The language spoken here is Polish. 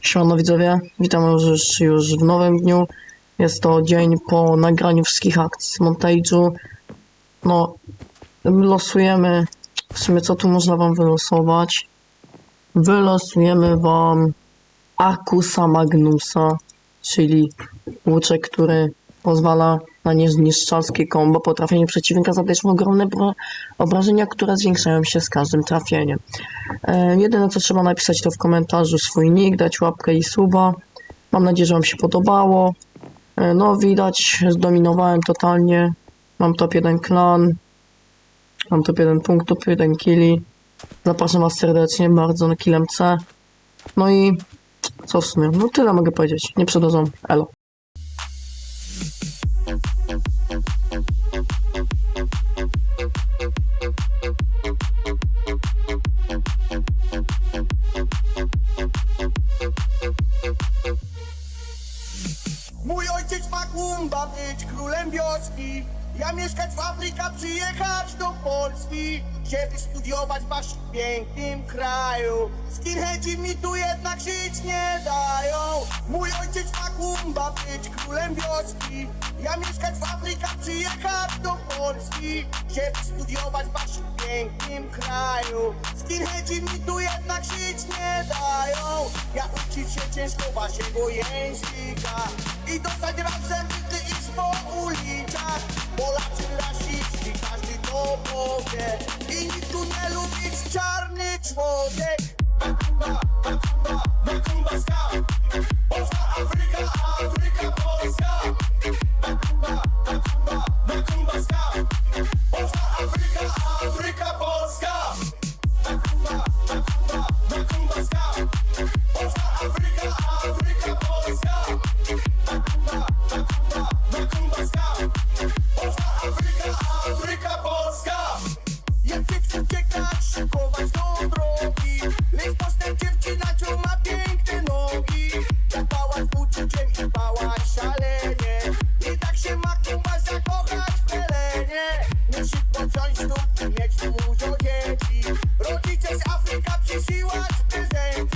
Siemano widzowie, witam już, już w nowym dniu. Jest to dzień po nagraniu wszystkich akcji z montage'u. No, losujemy, w sumie co tu można wam wylosować? Wylosujemy wam Arcusa Magnusa, czyli łuczek, który pozwala na niezniszczalskie combo. Po trafieniu przeciwnika zadajesz mu ogromne obrażenia, które zwiększają się z każdym trafieniem. E, jedyne co trzeba napisać to w komentarzu swój nick, dać łapkę i suba. Mam nadzieję, że Wam się podobało. E, no widać, zdominowałem totalnie. Mam top 1 klan. Mam top 1 punkt, top 1 killi. Zapraszam Was serdecznie bardzo na killem C. No i co w sumie? No tyle mogę powiedzieć. Nie przedłużam. Elo. Kumba być królem wioski. Ja mieszkać w Afryce, przyjechać do Polski Żeby studiować w waszym pięknym kraju. Skinheadzi mi tu jednak żyć nie dają. Mój ojciec ma kumba być królem wioski. Ja mieszkać w Afryce, przyjechać do Polski Żeby studiować w waszym pięknym kraju. Skinheadzi mi tu jednak żyć nie dają. Ja uczyć się ciężko waszego języka. I dostać to powie I nikt tu nie lubić czarny człowiek